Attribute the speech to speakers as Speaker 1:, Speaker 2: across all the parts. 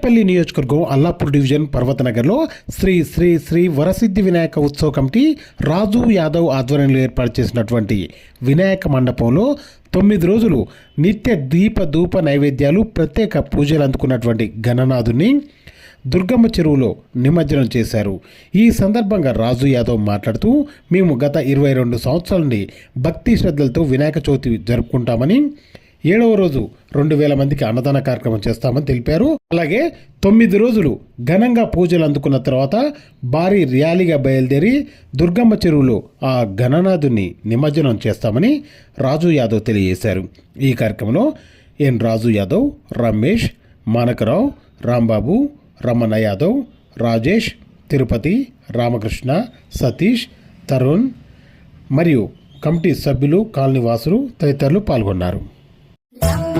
Speaker 1: కూకట్పల్లి నియోజకవర్గం అల్లాపూర్ డివిజన్ పర్వతనగర్లో శ్రీ శ్రీ శ్రీ వరసిద్ధి వినాయక ఉత్సవ కమిటీ రాజు యాదవ్ ఆధ్వర్యంలో ఏర్పాటు చేసినటువంటి వినాయక మండపంలో తొమ్మిది రోజులు నిత్య దీప ధూప నైవేద్యాలు ప్రత్యేక పూజలు అందుకున్నటువంటి గణనాథుని దుర్గమ్మ చెరువులో నిమజ్జనం చేశారు. ఈ సందర్భంగా రాజు యాదవ్ మాట్లాడుతూ మేము గత ఇరవై రెండు సంవత్సరాల నుండి భక్తి శ్రద్ధలతో వినాయక చవితి జరుపుకుంటామని ఏడవ రోజు రెండు వేల మందికి అన్నదాన కార్యక్రమం చేస్తామని తెలిపారు. అలాగే తొమ్మిది రోజులు ఘనంగా పూజలు అందుకున్న తర్వాత భారీ ర్యాలీగా బయలుదేరి దుర్గమ్మ చెరువులో ఆ గణనాథుని నిమజ్జనం చేస్తామని రాజు యాదవ్ తెలియజేశారు. ఈ కార్యక్రమంలో ఎన్ రాజు యాదవ్ రమేష్ మానకరావు రాంబాబు రమణ యాదవ్ రాజేష్ తిరుపతి రామకృష్ణ సతీష్ తరుణ్ మరియు కమిటీ సభ్యులు కాలనీవాసులు తదితరులు పాల్గొన్నారు.
Speaker 2: Number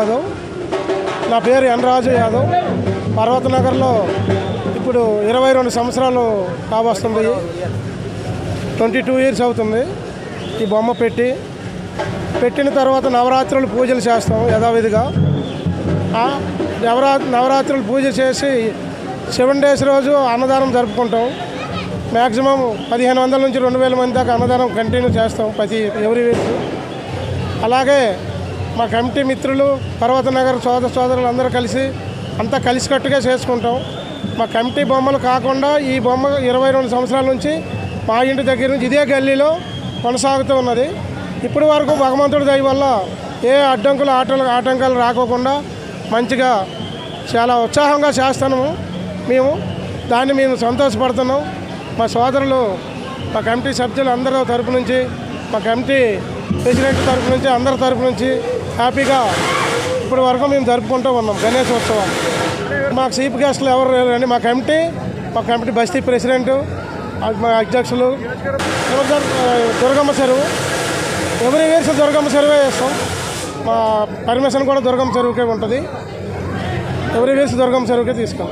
Speaker 3: యాదవ్. నా పేరు ఎన్ రాజు యాదవ్. పర్వతనగర్లో ఇప్పుడు ఇరవై రెండు సంవత్సరాలు కావస్తుంది ట్వంటీ టూ ఇయర్స్ అవుతుంది. ఈ బొమ్మ పెట్టి పెట్టిన తర్వాత నవరాత్రులు పూజలు చేస్తాం యథావిధిగా. నవరా నవరాత్రులు పూజ చేసి సెవెన్ డేస్ రోజు అన్నదానం జరుపుకుంటాం. మ్యాక్సిమం పదిహేను వందల నుంచి రెండు వేల మంది దాకా అన్నదానం కంటిన్యూ చేస్తాం ప్రతి ఎవరి వీక్. అలాగే మా కమిటీ మిత్రులు పర్వతనగర్ సోదర సోదరులు అందరూ కలిసి అంతా కలిసికట్టుగా చేసుకుంటాం. మా కమిటీ బొమ్మలు కాకుండా ఈ బొమ్మ ఇరవై రెండు సంవత్సరాల నుంచి మా ఇంటి దగ్గర నుంచి ఇదే గల్లీలో కొనసాగుతూ ఉన్నది. ఇప్పటి వరకు భగవంతుడి దయ వల్ల ఏ అడ్డంకులు ఆటలు ఆటంకాలు రాకోకుండా మంచిగా చాలా ఉత్సాహంగా చేస్తున్నాము. మేము దాన్ని మేము సంతోషపడుతున్నాం. మా సోదరులు మా కమిటీ సభ్యులు అందరి తరపు నుంచి మా కమిటీ ప్రెసిడెంట్ తరపు నుంచి అందరి తరపు నుంచి హ్యాపీగా ఇప్పటి వరకు మేము జరుపుకుంటూ ఉన్నాం గణేష్ ఉత్సవం. మాకు చీఫ్ గెస్ట్లు ఎవరు లేరండి? మా కమిటీ మా కమిటీ బస్తీ ప్రెసిడెంటు మా అధ్యక్షులు. దుర్గమ్మ చెరువు. ఎవరి ఇయర్స్ దుర్గమ్మ చెరువే చేస్తాం. మా పర్మిషన్ కూడా దుర్గమ్మ చెరువుకే ఉంటుంది. ఎవరి ఇయర్స్ దుర్గమ్మ చెరువుకే తీసుకోం